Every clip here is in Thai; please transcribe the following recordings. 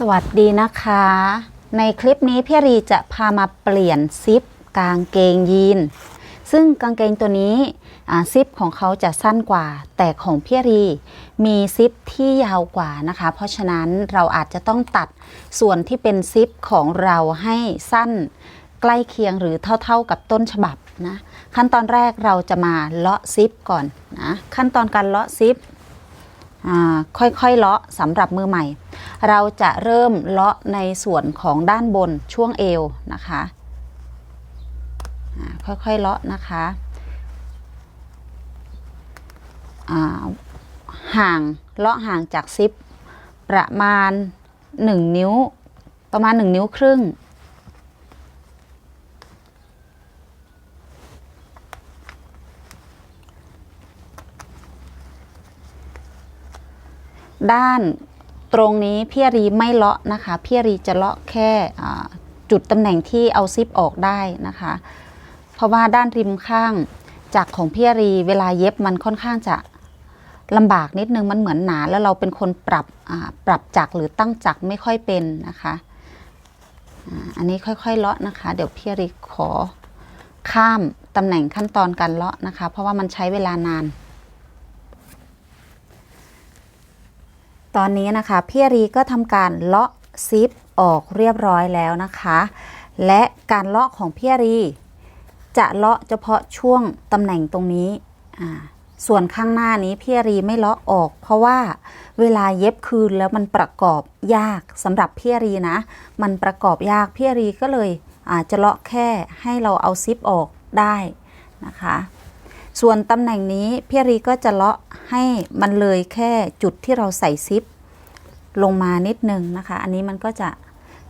สวัสดีนะคะ ในคลิปนี้พี่รีจะพามาเปลี่ยนซิปกางเกงยีน ซึ่งกางเกงตัวนี้ซิปของเขาจะสั้นกว่า แต่ของพี่รีมีซิปที่ยาวกว่านะคะ เพราะฉะนั้นเราอาจจะต้องตัดส่วนที่เป็นซิปของเราให้สั้นใกล้เคียงหรือเท่าๆกับต้นฉบับนะขั้นตอนแรกเราจะมาเลาะซิปก่อนนะขั้นตอนการเลาะซิปค่อยๆเลาะสำหรับมือใหม่ เราจะเริ่มเลาะในส่วนของด้านบนช่วงเอวนะคะค่อยๆเลาะนะคะห่างเลาะห่างจากซิปประมาณ 1 นิ้ว ประมาณ 1 นิ้วครึ่ง ด้าน ตรงนี้พี่รีไม่เลาะนะคะ พี่รีจะเลาะแค่จุดตำแหน่งที่เอาซิปออกได้นะคะ เพราะว่าด้านริมข้างจากของพี่รีเวลาเย็บมันค่อนข้างจะลำบากนิดนึงมันเหมือนหนาแล้วเราเป็นคนปรับปรับจักหรือตั้งจักไม่ค่อยเป็นนะคะอันนี้ค่อยๆเลาะนะคะ เดี๋ยวพี่รีขอข้ามตำแหน่งขั้นตอนการเลาะนะคะ เพราะว่ามันใช้เวลานาน ตอนนี้นะคะพี่รีก็ทำการเลาะซิปออกเรียบร้อยแล้วนะคะ และการเลาะของพี่รีจะเลาะเฉพาะช่วงตำแหน่งตรงนี้อ่าส่วนข้างหน้านี้พี่รีไม่เลาะออก เพราะว่าเวลาเย็บคืนแล้วมันประกอบยากสำหรับพี่รีนะ มันประกอบยากพี่รีก็เลยอาจจะเลาะแค่ให้เราเอาซิปออกได้นะคะ ส่วนตำแหน่งนี้พี่รีก็จะเลาะให้มันเลยแค่จุดที่เราใส่ซิป ลงมานิดนึงนะคะ อันนี้มันก็จะ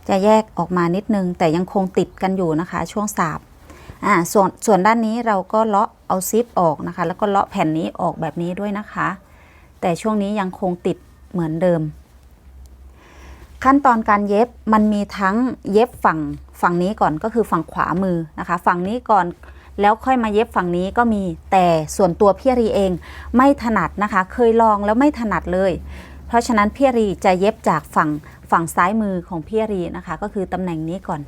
จะแยกออกมานิดนึง แต่ยังคงติดกันอยู่นะคะ ช่วงสาบอ่าส่วนส่วนด้านนี้เราก็เลาะเอาซิปออกนะคะ แล้วก็เลาะแผ่นนี้ออกแบบนี้ด้วยนะคะ แต่ช่วงนี้ยังคงติดเหมือนเดิม ขั้นตอนการเย็บมันมีทั้งเย็บฝั่งฝั่งนี้ก่อนก็คือฝั่งขวามือนะคะ ฝั่งนี้ก่อน แล้วค่อยมาเย็บฝั่งนี้ก็มีแต่ส่วนตัวพี่รีเองไม่ถนัดนะคะ เคยลองแล้วไม่ถนัดเลย เพราะฉะนั้นพี่รีจะเย็บจากฝั่งฝั่งซ้ายมือของพี่รีนะคะ ก็คือตำแหน่งนี้ก่อน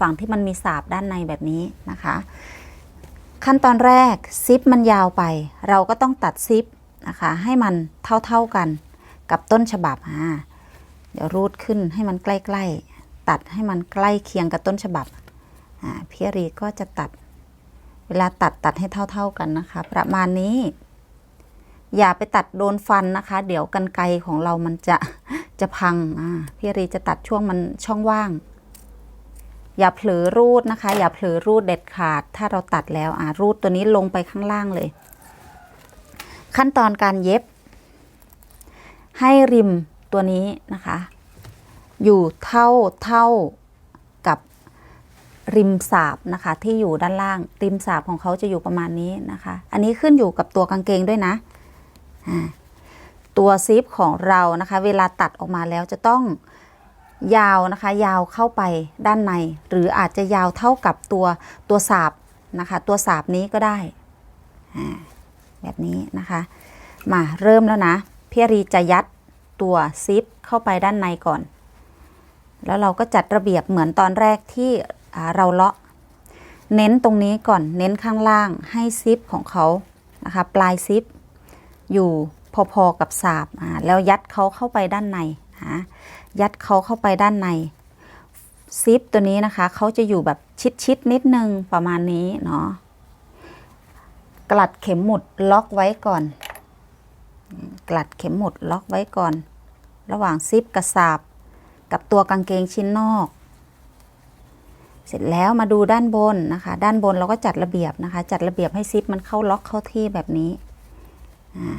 ฝั่งที่มันมีสาบด้านในแบบนี้นะคะ ขั้นตอนแรกซิปมันยาวไป เราก็ต้องตัดซิปนะคะ ให้มันเท่าๆกันกับต้นฉบับอ่าเดี๋ยวรูดขึ้นให้มันใกล้ๆตัดให้มันใกล้เคียงกับต้นฉบับอ่าพี่รีก็จะตัด เวลาตัดตัดให้เท่า ๆกันนะคะ ประมาณนี้ อย่าไปตัดโดนฟันนะคะ เดี๋ยวกันไกรของเรามันจะจะพังอ่าพี่รีจะตัดช่วงมันช่องว่าง อย่าเผลอรูดนะคะ อย่าเผลอรูดเด็ดขาด ถ้าเราตัดแล้วอ่ารูดตัวนี้ลงไปข้างล่างเลย ขั้นตอนการเย็บ ให้ริมตัวนี้นะคะ อยู่เท่าเท่า ริมสาบนะคะ ที่อยู่ด้านล่าง ริมสาบของเขาจะอยู่ประมาณนี้นะคะ อันนี้ขึ้นอยู่กับตัวกางเกงด้วยนะตัวซิปของเรานะคะ เวลาตัดออกมาแล้วจะต้องยาวนะคะ ยาวเข้าไปด้านใน หรืออาจจะยาวเท่ากับตัวตัวสาบนะคะ ตัวสาบนี้ก็ได้แบบนี้นะคะ มาเริ่มแล้วนะพี่รีจะยัดตัวซิปเข้าไปด้านในก่อน แล้วเราก็จัดระเบียบเหมือนตอนแรกที่ เราเลาะ เน้นตรงนี้ก่อนเน้นข้างล่างให้ซิปของเขานะคะปลายซิปอยู่พอๆกับสาบแล้วยัดเขาเข้าไปด้านในนะยัดเขาเข้าไปด้านในซิปตัวนี้นะคะเขาจะอยู่แบบชิดๆนิดนึงประมาณนี้เนาะกลัดเข็มหมุดล็อกไว้ก่อน กลัดเข็มหมุดล็อกไว้ก่อน ระหว่างซิปกับสาบกับตัวกางเกงชิ้นนอก เสร็จแล้วมาดูด้านบนนะคะ ด้านบนเราก็จัดระเบียบนะคะ จัดระเบียบให้ซิปมันเข้าล็อกเข้าที่แบบนี้อ่า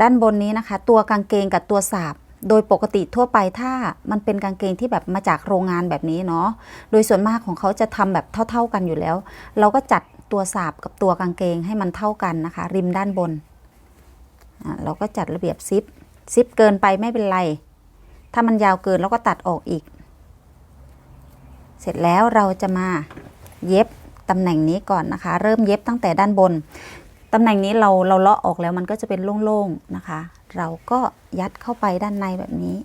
ด้านบนนี้นะคะ ตัวกางเกงกับตัวสาบโดยปกติทั่วไปถ้ามันเป็นกางเกงที่แบบมาจากโรงงานแบบนี้เนาะ โดยส่วนมากของเขาจะทำแบบเท่า ๆกันอยู่แล้ว เราก็จัดตัวสาบกับตัวกางเกงให้มันเท่ากันนะคะ ริมด้านบนอ่าเราก็จัดระเบียบซิป ซิปเกินไปไม่เป็นไร ถ้ามันยาวเกินเราก็ตัดออกอีก เสร็จแล้วเราจะมาเย็บตำแหน่งนี้ก่อนนะคะ เริ่มเย็บตั้งแต่ด้านบนตำแหน่งนี้เราเราเลาะออกแล้วมันก็จะเป็นโล่งๆนะคะ เราก็ยัดเข้าไปด้านในแบบนี้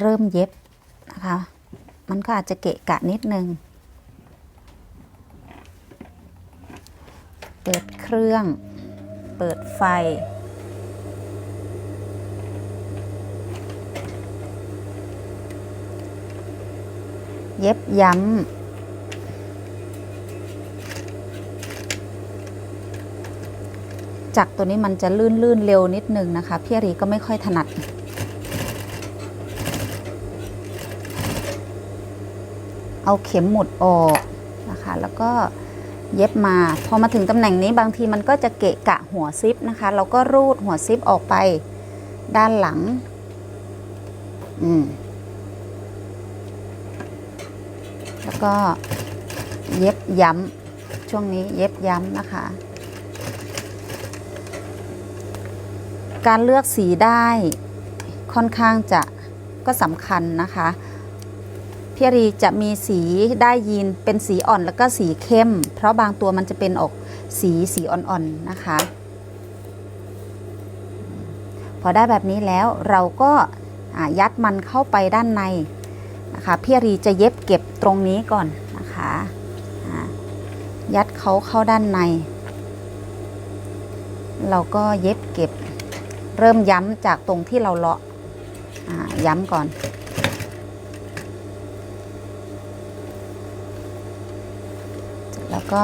เริ่มเย็บนะคะ มันก็อาจจะเกะกะนิดนึง เปิดเครื่อง เปิดไฟ ย็บย้ำจากตัวนี้มันจะลื่นๆเร็วนิดนึงนะคะ พี่รีก็ไม่ค่อยถนัด เอาเข็มหมุดออกนะคะ แล้วก็เย็บมา พอมาถึงตำแหน่งนี้บางทีมันก็จะเกะกะหัวซิปนะคะ เราก็รูดหัวซิปออกไปด้านหลัง อืม แล้ว ก็เย็บย้ำช่วงนี้เย็บย้ำนะคะ การเลือกสีได้ค่อนข้างจะก็สำคัญนะคะพี่อรีจะมีสีได้ยีนเป็นสีอ่อนแล้วก็สีเข้ม เพราะบางตัวมันจะเป็นออกสีสีอ่อนๆนะคะ พอได้แบบนี้แล้วเราก็ยัดมันเข้าไปด้านใน นะคะพี่รีจะเย็บเก็บตรงนี้ก่อนนะคะยัดเขาเข้าด้านใน เราก็เย็บเก็บ เริ่มย้ำจากตรงที่เราเลาะย้ำก่อนแล้วก็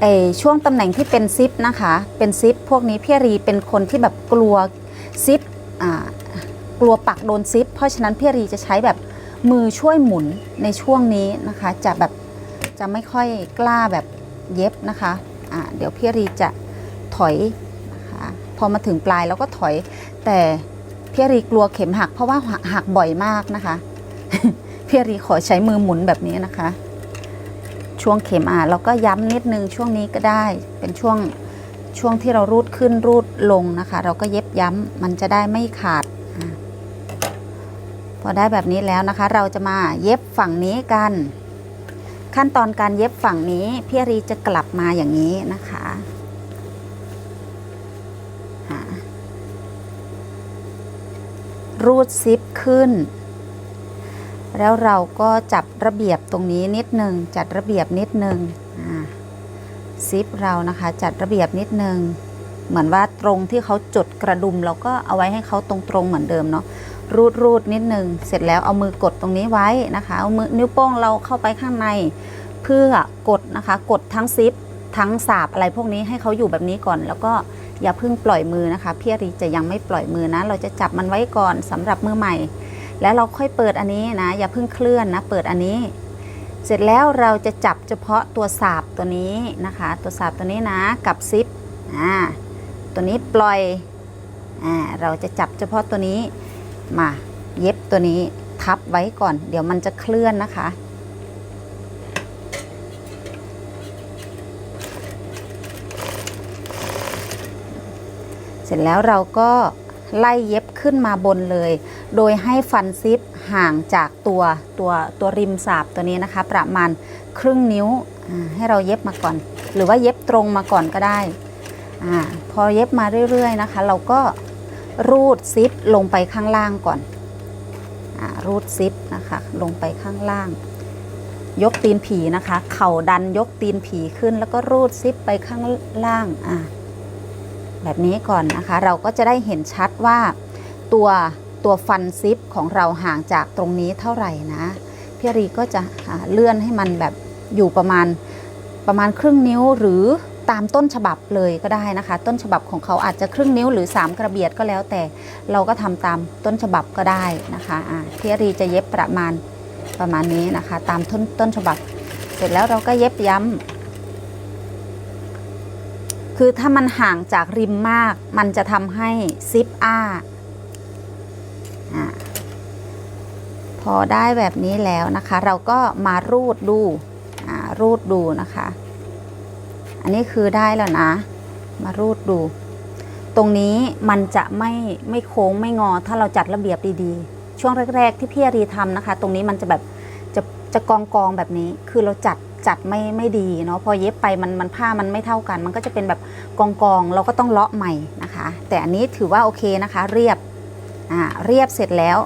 ไอช่วงตำแหน่งที่เป็นซิปนะคะ เป็นซิปพวกนี้พี่รีเป็นคนที่แบบกลัวซิป กลัวปักโดนซิป เพราะฉะนั้นพี่รีจะใช้แบบมือช่วยหมุนในช่วงนี้นะคะ จะแบบจะไม่ค่อยกล้าแบบเย็บนะคะอ่าเดี๋ยวพี่รีจะถอยนะคะพอมาถึงปลายแล้วก็ถอย แต่พี่รีกลัวเข็มหัก เพราะว่าหักหักบ่อยมากนะคะพี่รีขอใช้มือหมุนแบบนี้นะคะ ช่วงเข็มอะเราก็ย้ำนิดนึงช่วงนี้ก็ได้เป็นช่วง ช่วงที่เรารูดขึ้นรูดลงนะคะ เราก็เย็บย้ำมันจะได้ไม่ขาดพอได้แบบนี้แล้วนะคะ เราจะมาเย็บฝั่งนี้กัน ขั้นตอนการเย็บฝั่งนี้พี่รีจะกลับมาอย่างนี้นะคะอะรูดซิปขึ้น แล้วเราก็จับระเบียบตรงนี้นิดนึงจัดระเบียบนิดนึงอ่า ซิปเรานะคะ จัดระเบียบนิดนึง เหมือนว่าตรงที่เขาจดกระดุมเราก็เอาไว้ให้เขาตรงๆเหมือนเดิมเนาะรูดรูดนิดนึง เสร็จแล้วเอามือกดตรงนี้ไว้นะคะ เอามือนิ้วโป้งเราเข้าไปข้างใน เพื่อกดนะคะ กดทั้งซิปทั้งสาบอะไรพวกนี้ให้เขาอยู่แบบนี้ก่อน แล้วก็อย่าเพิ่งปล่อยมือนะคะ พี่รีจะยังไม่ปล่อยมือนะ เราจะจับมันไว้ก่อนสำหรับมือใหม่ แล้วเราค่อยเปิดอันนี้นะ อย่าเพิ่งเคลื่อนนะ เปิดอันนี้ เสร็จแล้วเราจะจับเฉพาะตัวสาบตัวนี้นะคะ ตัวสาบตัวนี้นะกับซิปอ่าตัวนี้ปล่อยอ่าเราจะจับเฉพาะตัวนี้มาเย็บตัวนี้ทับไว้ก่อน เดี๋ยวมันจะเคลื่อนนะคะเสร็จแล้วเราก็ไล่เย็บขึ้นมาบนเลย โดยให้ฟันซิป ห่างจากตัวตัวตัวริมสาบตัวนี้นะคะ ประมาณครึ่งนิ้วให้เราเย็บมาก่อน หรือว่าเย็บตรงมาก่อนก็ได้อพอเย็บมาเรื่อยๆนะคะ เราก็รูดซิปลงไปข้างล่างก่อนอรูดซิปนะคะลงไปข้างล่าง ยกตีนผีนะคะ เข่าดันยกตีนผีขึ้น แล้วก็รูดซิปไปข้างล่างอ่าแบบนี้ก่อนนะคะ เราก็จะได้เห็นชัดว่าตัว ตัวฟันซิปของเราห่างจากตรงนี้เท่าไหร่นะพี่รีก็จะเลื่อนให้มันแบบอยู่ประมาณประมาณครึ่งนิ้วหรือตามต้นฉบับเลยก็ได้นะคะ ต้นฉบับของเขาอาจจะครึ่งนิ้วหรือ 3 กระเบียดก็แล้วแต่เราก็ทำตามต้นฉบับก็ได้นะคะพี่รีจะเย็บประมาณประมาณนี้นะคะ ตามต้นต้นฉบับ เสร็จแล้วเราก็เย็บย้ำคือถ้ามันห่างจากริมมาก มันจะทำให้ซิปอ้าอะพ อได้แบบนี้แล้วนะคะ เราก็มารูดดูรูดดูนะคะ อันนี้คือได้แล้วนะ มารูดดู ตรงนี้มันจะไม่ไม่โค้งไม่งอ ถ้าเราจัดระเบียบดีๆ ช่วงแรก ๆ ที่พี่อารีทำนะคะ ตรงนี้มันจะแบบจะจะกองกองแบบนี้ คือเราจัดจัดไม่ไม่ดีเนาะ พอเย็บไปมันมันผ้ามันไม่เท่ากัน มันก็จะเป็นแบบกองกองเราก็ต้องเลาะใหม่นะคะ แต่อันนี้ถือว่าโอเคนะคะ เรียบ อ่า เรียบเสร็จแล้ว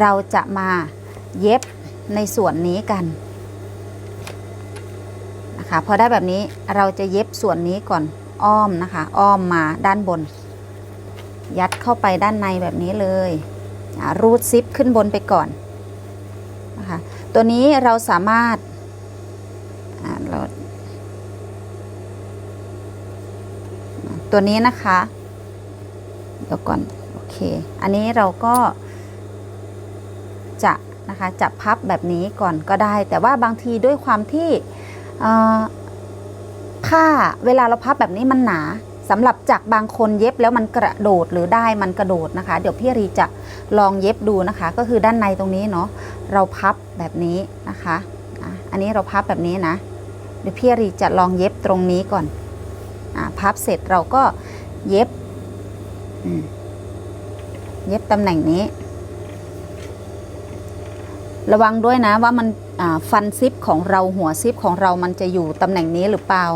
เราจะมาเย็บในส่วนนี้กันนะคะพอได้แบบนี้เราจะเย็บส่วนนี้ก่อนอ้อมนะคะ อ้อมมาด้านบน ยัดเข้าไปด้านในแบบนี้เลยรูดซิปขึ้นบนไปก่อนนะคะตัวนี้เราสามารถเราตัวนี้นะคะ เดี๋ยวก่อน โอเค อันนี้เราก็ จะนะคะจะพับแบบนี้ก่อนก็ได้ แต่ว่าบางทีด้วยความที่ผ้าเวลาเราพับแบบนี้มันหนาสำหรับจากบางคนเย็บแล้วมันกระโดดหรือได้มันกระโดดนะคะ เดี๋ยวพี่รีจะลองเย็บดูนะคะ ก็คือด้านในตรงนี้เนาะเราพับแบบนี้นะคะอันนี้เราพับแบบนี้นะ เดี๋ยวพี่รีจะลองเย็บตรงนี้ก่อนอพับเสร็จเราก็เย็บเย็บตำแหน่งนี้ ระวังด้วยนะว่ามันฟันซิปของเราหัวซิปของเรามันจะอยู่ตำแหน่งนี้หรือเปล่า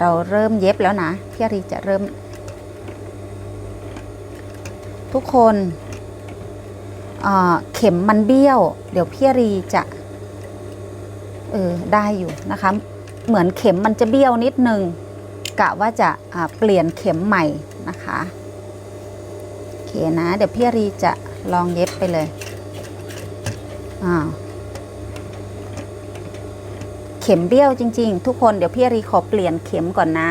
เราเริ่มเย็บแล้วนะพี่อารีจะเริ่ม ทุกคนเข็มมันเบี้ยว เดี๋ยวพี่อารีจะเออได้อยู่นะคะ เหมือนเข็มมันจะเบี้ยวนิดนึงกะว่าจะเปลี่ยนเข็มใหม่นะคะโอเคนะ เดี๋ยวพี่รีจะลองเย็บไปเลย อ่าเข็มเบี้ยวจริง ๆ ทุกคนเดี๋ยวพี่รีขอเปลี่ยนเข็มก่อนนะ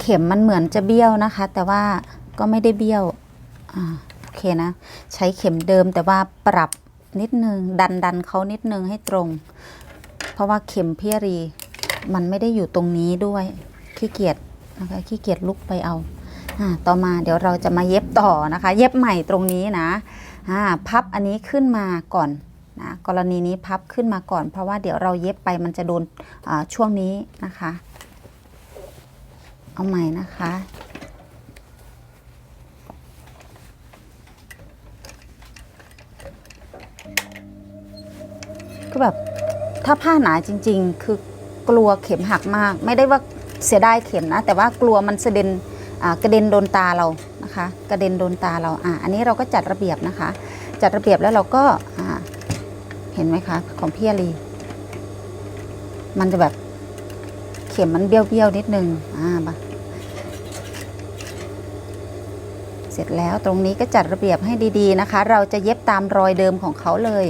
เข็มมันเหมือนจะเบี้ยวนะคะ แต่ว่าก็ไม่ได้เบี้ยวอโอเคนะ ใช้เข็มเดิมแต่ว่าปรับนิดนึง ดันดันเขานิดนึงให้ตรง เพราะว่าเข็มเพี่รี มันไม่ได้อยู่ตรงนี้ด้วยขี้เกียจนะคะขี้เกียจลุกไปเอาอ่าต่อมาเดี๋ยวเราจะมาเย็บต่อนะคะ เย็บใหม่ตรงนี้นะอ่าพับอันนี้ขึ้นมาก่อน นะกรณีนี้พับขึ้นมาก่อน เพราะว่าเดี๋ยวเราเย็บไปมันจะโดนช่วงนี้นะคะ เอาใหม่นะคะก็แบบถ้าผ้าหนาจริง ๆ คือกลัวเข็มหักมาก ไม่ได้ว่าเสียดายเข็มนะ แต่ว่ากลัวมันเสด็นกระเด็นโดนตาเรานะคะ กระเด็นโดนตาเราอ่าอันนี้เราก็จัดระเบียบนะคะ จัดระเบียบแล้วเราก็ เห็นไหมคะ ของพี่อารีมันจะแบบเข็มมันเบี้ยวๆนิดนึงอ่าเสร็จแล้วตรงนี้ก็จัดระเบียบให้ดีๆนะคะ เราจะเย็บตามรอยเดิมของเขาเลย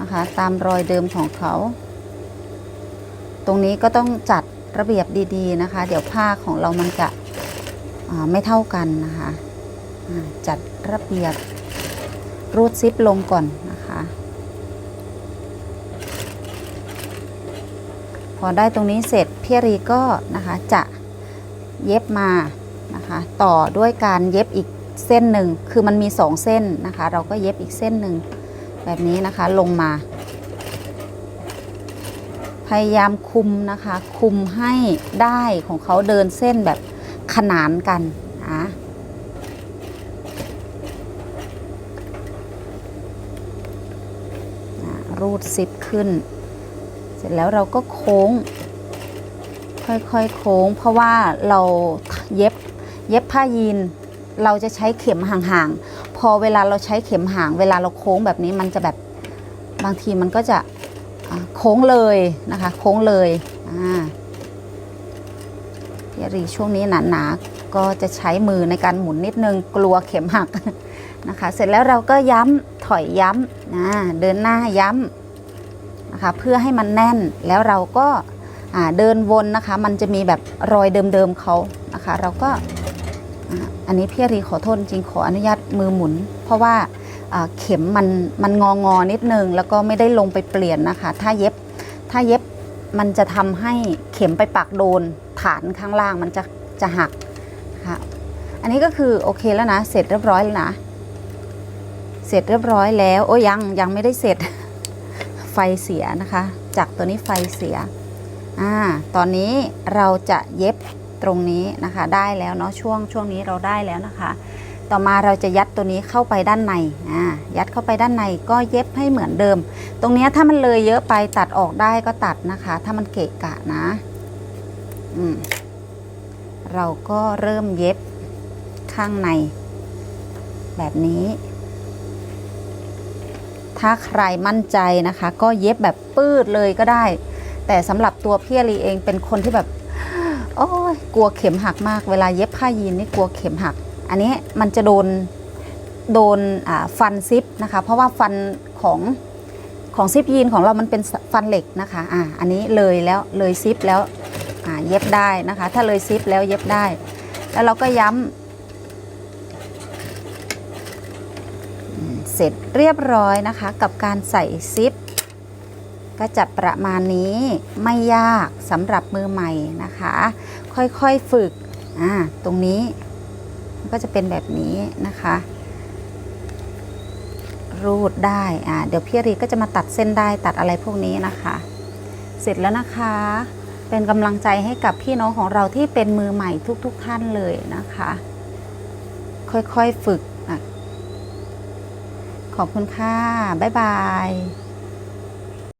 นะคะ ตามรอยเดิมของเขา ตรงนี้ก็ต้องจัดระเบียบดีๆนะคะ เดี๋ยวผ้าของเรามันจะไม่เท่ากันนะคะ จัดระเบียบรูดซิปลงก่อนนะคะ พอได้ตรงนี้เสร็จพี่รีก็นะคะจะเย็บมานะคะต่อด้วยการเย็บอีกเส้นหนึ่งคือมันมีสองเส้นนะคะ เราก็เย็บอีกเส้นหนึ่งแบบนี้นะคะลงมา พยายามคุมนะคะ คุมให้ได้ของเขาเดินเส้นแบบขนานกันนะอะรูดซิปขึ้น ร็จแล้วเราก็โค้ง ค่อยๆโค้ง เพราะว่าเราเย็บเย็บผ้ายีนเราจะใช้เข็มห่างๆ พอเวลาเราใช้เข็มห่าง เวลาเราโค้งแบบนี้มันจะแบบบางทีมันก็จะโค้งเลยนะคะ โค้งเลยอ่าพี่อารีช่วงนี้หนาๆก็จะใช้มือในการหมุนนิดนึงกลัวเข็มหักนะคะ เสร็จแล้วเราก็ย้ำถอยย้ำนะเดินหน้าย้ำ นะคะเพื่อให้มันแน่นแล้วเราก็เดินวนนะคะ มันจะมีแบบรอยเดิมๆเขานะคะ เราก็อันนี้พี่อรีขอโทษจริงขออนุญาตมือหมุน เพราะว่าเข็มมันมันงองอนิดนึง แล้วก็ไม่ได้ลงไปเปลี่ยนนะคะ ถ้าเย็บถ้าเย็บมันจะทำให้เข็มไปปักโดนฐานข้างล่างมันจะจะหักค่ะอันนี้ก็คือโอเคแล้วนะ เสร็จเรียบร้อยแล้วนะ เสร็จเรียบร้อยแล้ว โอ้ยังยังไม่ได้เสร็จ ไฟเสียนะคะ จากตัวนี้ไฟเสียอ่าตอนนี้เราจะเย็บตรงนี้นะคะ ได้แล้วเนาะช่วงช่วงนี้เราได้แล้วนะคะ ต่อมาเราจะยัดตัวนี้เข้าไปด้านในอ่ายัดเข้าไปด้านในก็เย็บให้เหมือนเดิม ตรงนี้ถ้ามันเลยเยอะไปตัดออกได้ก็ตัดนะคะ ถ้ามันเกะกะนะอืมเราก็เริ่มเย็บข้างในแบบนี้ ถ้าใครมั่นใจนะคะ ก็เย็บแบบปืดเลยก็ได้ แต่สำหรับตัวพี่อารีเองเป็นคนที่แบบโอ้ยกลัวเข็มหักมากเวลาเย็บผ้ายีนนี่กลัวเข็มหัก อันนี้มันจะโดนโดนฟันซิปนะคะ เพราะว่าฟันของของซิปยีนของเรามันเป็นฟันเหล็กนะคะอ่าอันนี้เลยแล้วเลยซิปแล้วอ่าเย็บได้นะคะ ถ้าเลยซิปแล้วเย็บได้ แล้วเราก็ย้ำอืม เสร็จเรียบร้อยนะคะ กับการใส่ซิป ก็จะประมาณนี้ไม่ยากสำหรับมือใหม่นะคะ ค่อยๆฝึกอ่าตรงนี้ก็จะเป็นแบบนี้นะคะ รูดได้อ่าเดี๋ยวพี่รีก็จะมาตัดเส้นได้ตัดอะไรพวกนี้นะคะ เสร็จแล้วนะคะ เป็นกำลังใจให้กับพี่น้องของเราที่เป็นมือใหม่ทุกๆทท่านเลยนะคะ ค่อยๆฝึก ขอบคุณค่ะ บ๊ายบาย